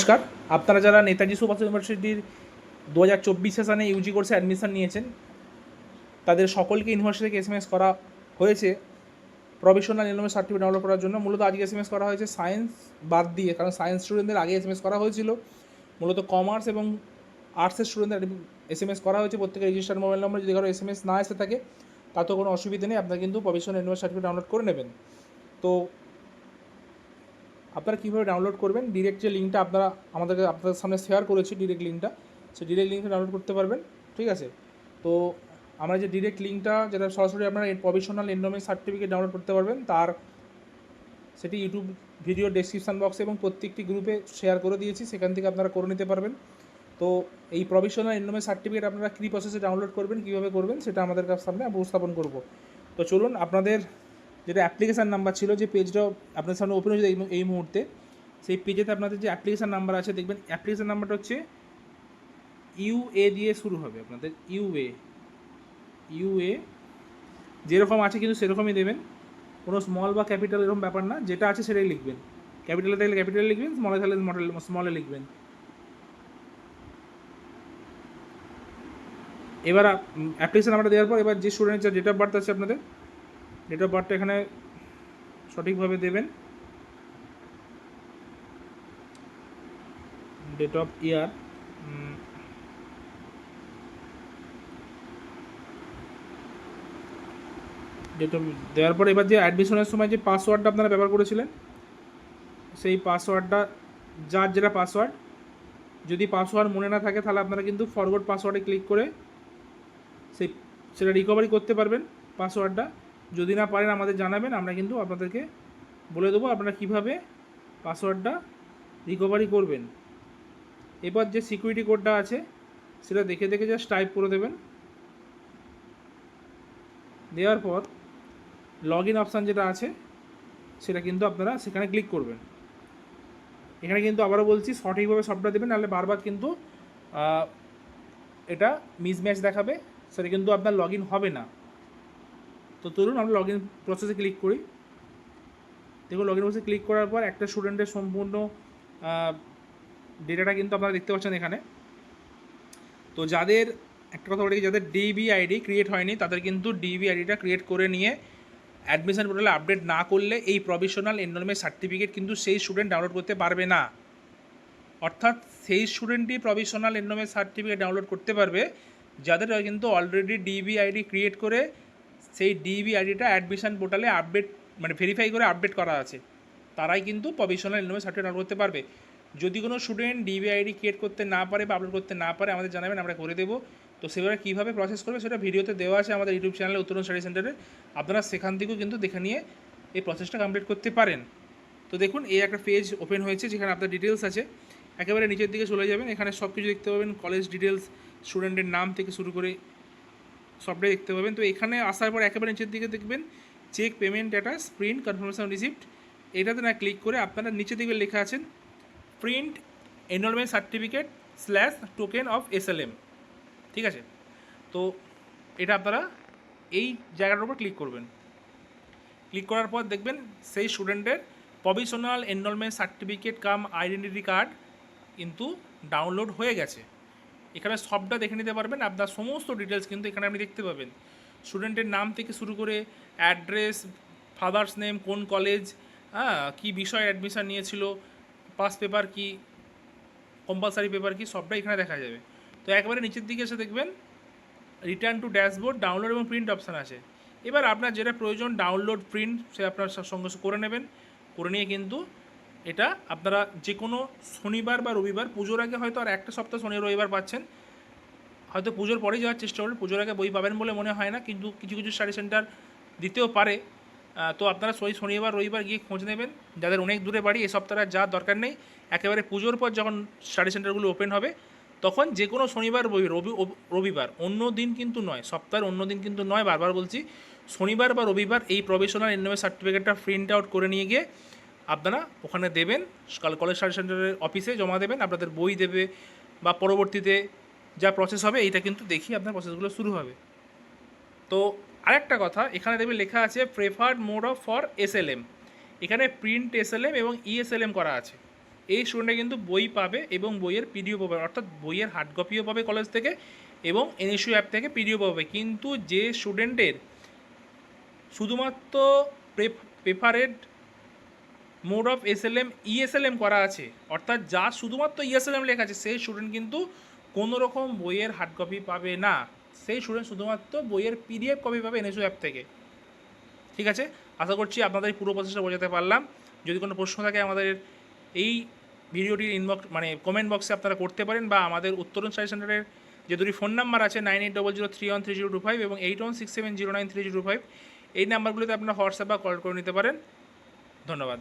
নমস্কার। আপনারা যারা নেতাজি সুভাষ ইউনিভার্সিটির দু হাজার চব্বিশ সেশনে ইউজি কোর্সে অ্যাডমিশন নিয়েছেন, তাদের সকলকে ইউনিভার্সিটি থেকে এসএমএস করা হয়েছে। প্রফেশনাল এনরোলমেন্ট সার্টিফিকেট ডাউনলোড করার জন্য মূলত আজকে এসএমএস করা হয়েছে। সায়েন্স বাদ দিয়ে, কারণ সায়েন্স স্টুডেন্টদের আগে এসএমএস করা হয়েছিল। মূলত কমার্স এবং আর্টসের স্টুডেন্টদের এসএমএস করা হয়েছে। প্রত্যেকের রেজিস্টার মোবাইল নম্বর যদি কারও এসএমএস না এসে থাকে তাতেও কোনো অসুবিধা নেই। আপনারা কিন্তু প্রফেশনাল এনরোলমেন্ট সার্টিফিকেট ডাউনলোড করে নেবেন। তো আপনারা কীভাবে ডাউনলোড করবেন? ডিরেক্ট যে লিঙ্কটা আপনারা আমাদেরকে আপনাদের সামনে শেয়ার করেছি ডিরেক্ট লিঙ্কটা সেই ডিরেক্ট লিঙ্কটা ডাউনলোড করতে পারবেন, ঠিক আছে? তো আমরা যে ডিরেক্ট লিঙ্কটা যেটা সরাসরি আপনারা প্রফেশনাল এনরোলমেন্ট সার্টিফিকেট ডাউনলোড করতে পারবেন, তার সেটি ইউটিউব ভিডিও ডেসক্রিপশান বক্সে এবং প্রত্যেকটি গ্রুপে শেয়ার করে দিয়েছি, সেখান থেকে আপনারা করে নিতে পারবেন। তো এই প্রফেশনাল এনরোলমেন্ট সার্টিফিকেট আপনারা কী প্রসেসে ডাউনলোড করবেন, কীভাবে করবেন, সেটা আমাদের কাছে সামনে উপস্থাপন করব। তো চলুন, আপনাদের যেটা অ্যাপ্লিকেশান নাম্বার ছিল, যে পেজটা আপনার সামনে ওপেন হয়েছে এই- মুহূর্তে, সেই পেজেতে আপনাদের যে অ্যাপ্লিকেশান নাম্বার আছে, দেখবেন অ্যাপ্লিকেশান নাম্বারটা হচ্ছে ইউএ দিয়ে শুরু হবে আপনাদের ইউএ ইউএ যেরকম আছে কিন্তু সেরকমই দেবেন। কোনো স্মল বা ক্যাপিটাল এরকম ব্যাপার না, যেটা আছে সেটাই লিখবেন। ক্যাপিটালে থাকলে ক্যাপিটালে লিখবেন স্মলে থাকলে মডেল স্মলে লিখবেন। এবার অ্যাপ্লিকেশান নাম্বারটা দেওয়ার পর এবার যে স্টুডেন্টের ডেট অফ বার্থ আছে আপনাদের ডেট অফ বার্থটা এখানে সঠিকভাবে দেবেন। Date of year date of দেওয়ার পর এবার যে অ্যাডমিশনের সময় যে পাসওয়ার্ডটা আপনারা ব্যবহার করেছিলেন, সেই পাসওয়ার্ডটা যার যেটা পাসওয়ার্ড যদি পাসওয়ার্ড মনে না থাকে তাহলে আপনারা কিন্তু ফরওয়ার্ড পাসওয়ার্ডে ক্লিক করে সেই, সেটা রিকভারি করতে পারবেন পাসওয়ার্ডটা যদি না পারেন আমাদের জানাবেন, আমরা কিন্তু আপনাদেরকে বলে দেবো আপনারা কীভাবে পাসওয়ার্ডটা রিকভারি করবেন। এবার যে সিকিউরিটি কোডটা আছে, সেটা দেখে দেখে জাস্ট টাইপ করে দেবেন। দেওয়ার পর লগ ইন অপশান যেটা আছে, সেটা কিন্তু আপনারা সেখানে ক্লিক করবেন। এখানে কিন্তু আবারও বলছি, সঠিকভাবে সবটা দেবেন, নাহলে বারবার কিন্তু এটা মিসম্যাচ দেখাবে, সেটা কিন্তু আপনার লগ ইন হবে না। তো চলুন আমরা লগ ইন প্রসেসে ক্লিক করি। দেখুন লগ ইন প্রসেসে ক্লিক করার পর একটা স্টুডেন্টের সম্পূর্ণ ডেটাটা কিন্তু আপনারা দেখতে পাচ্ছেন এখানে। তো যাদের, একটা কথা বলি যাদের ডিবি আইডি ক্রিয়েট হয়নি, তাদের কিন্তু ডিবি আইডিটা ক্রিয়েট করে নিয়ে অ্যাডমিশন পোর্টালে আপডেট না করলে এই প্রভিশনাল এনরোলমেন্ট সার্টিফিকেট কিন্তু সেই স্টুডেন্ট ডাউনলোড করতে পারবে না। অর্থাৎ সেই স্টুডেন্টই প্রফেশনাল এনরোলমেন্ট সার্টিফিকেট ডাউনলোড করতে পারবে, যাদের কিন্তু অলরেডি ডিবি আইডি ক্রিয়েট করে সেই ডিবি আইডিটা অ্যাডমিশন পোর্টালে আপডেট মানে ভেরিফাই করে আপডেট করা আছে। তারাই কিন্তু প্রফেশনাল এনরোলমেন্ট সার্টিফিকেট করতে পারবে। যদি কোনো স্টুডেন্ট ডিবি আইডি ক্রিয়েট করতে না পারে বা আপলোড করতে না পারে, আমাদের জানাবেন, আমরা করে দেবো। তো সেভাবে কীভাবে প্রসেস করবে সেটা ভিডিওতে দেওয়া আছে আমাদের ইউটিউব চ্যানেলে উত্তরণ স্টাডি সেন্টারে আপনারা সেখান থেকেও কিন্তু দেখে নিয়ে এই প্রসেসটা কমপ্লিট করতে পারেন। তো দেখুন, এই একটা পেজ ওপেন হয়েছে, যেখানে আপনার ডিটেলস আছে। একেবারে নিচের দিকে চলে যাবেন, এখানে সব কিছু দেখতে পাবেন। কলেজ ডিটেলস স্টুডেন্টের নাম থেকে শুরু করে সবটাই দেখতে পাবেন। তো এখানে আসার পর একেবারে নিচের দিকে দেখবেন check payment status print confirmation receipt এটাতে না ক্লিক করে আপনারা নিচে দিকে লেখা আছেন print enrolment certificate slash token of SLM ঠিক আছে? তো এটা আপনারা এই জায়গাটার উপর ক্লিক করবেন। ক্লিক করার পর দেখবেন সেই স্টুডেন্টের provisional enrolment certificate cum identity card কিন্তু ডাউনলোড হয়ে গেছে। এখানে সবটা দেখে নিতে পারবেন। আপনার সমস্ত ডিটেলস কিন্তু এখানে আপনি দেখতে পাবেন। স্টুডেন্টের নাম থেকে শুরু করে অ্যাড্রেস ফাদার্স নেম কোন কলেজ হ্যাঁ কী বিষয়ে অ্যাডমিশন নিয়েছিল পাস পেপার কি কম্পালসারি পেপার কি, সবটাই এখানে দেখা যাবে। তো একবারে নিচের দিকে এসে দেখবেন রিটার্ন টু ড্যাশবোর্ড ডাউনলোড এবং প্রিন্ট অপশান আছে। এবার আপনার যেটা প্রয়োজন ডাউনলোড প্রিন্ট সে আপনার সঙ্গে করে নেবেন। করে নিয়ে কিন্তু এটা আপনারা যে কোনো শনিবার বা রবিবার, পুজোর আগে হয়তো আর একটা সপ্তাহ শনি রবিবার পাচ্ছেন। হয়তো পুজোর পরেই যাওয়ার চেষ্টা করবেন, পুজোর আগে বই পাবেন বলে মনে হয় না, কিন্তু কিছু কিছু স্টাডি সেন্টার দিতেও পারে। তো আপনারা ওই শনিবার রবিবার গিয়ে খোঁজ নেবেন। যাদের অনেক দূরে বাড়ি এই সপ্তাহে যাওয়ার দরকার নেই। একেবারে পুজোর পর যখন স্টাডি সেন্টারগুলো ওপেন হবে, তখন যে কোনো শনিবার, রবি রবি রবিবার, অন্য দিন কিন্তু নয়, সপ্তাহের অন্য দিন কিন্তু নয়, বারবার বলছি, শনিবার বা রবিবার এই প্রফেশনাল এনরোলমেন্ট সার্টিফিকেটটা প্রিন্ট আউট করে নিয়ে গিয়ে আপনারা ওখানে দেবেন, কাল কলেজ স্টাডি সেন্টারের অফিসে জমা দেবেন, আপনাদের বই দেবে, বা পরবর্তীতে যা প্রসেস হবে, এইটা কিন্তু দেখি আপনার প্রসেসগুলো শুরু হবে। তো আরেকটা কথা, এখানে দেখবে লেখা আছে preferred mode of for SLM এখানে প্রিন্ট এসএলএম এবং ইএসএলএম করা আছে। এই স্টুডেন্টরা কিন্তু বই পাবে এবং বইয়ের পিডিও পাবে, অর্থাৎ বইয়ের হার্ড কপিও পাবে কলেজ থেকে এবং এনএসইউ অ্যাপ থেকে পিডিও পাবে। কিন্তু যে স্টুডেন্টের শুধুমাত্র preferred mode of SLM, ESLM করা আছে। অর্থাৎ যা শুধুমাত্র ইএসএলএম লেখা আছে, সেই স্টুডেন্ট কিন্তু কোনো রকম বইয়ের হার্ড কপি পাবে না। সেই স্টুডেন্ট শুধুমাত্র বইয়ের পিডিএফ কপি পাবে এনএসইউ অ্যাপ থেকে। ঠিক আছে? আশা করছি আপনাদের পুরো প্রসেসটা বোঝাতে পারলাম। যদি কোনো প্রশ্ন থাকে আমাদের এই ভিডিওটির ইনবক্স মানে কমেন্ট বক্সে আপনারা করতে পারেন বা আমাদের উত্তরণ স্টাডি সেন্টারের যে দুটি ফোন নাম্বার আছে, nine eight double zero three one three zero two five এবং eight one six seven zero nine three zero five এই নাম্বারগুলোতে আপনারা হোয়াটসঅ্যাপ বা কল করে নিতে পারেন। ধন্যবাদ।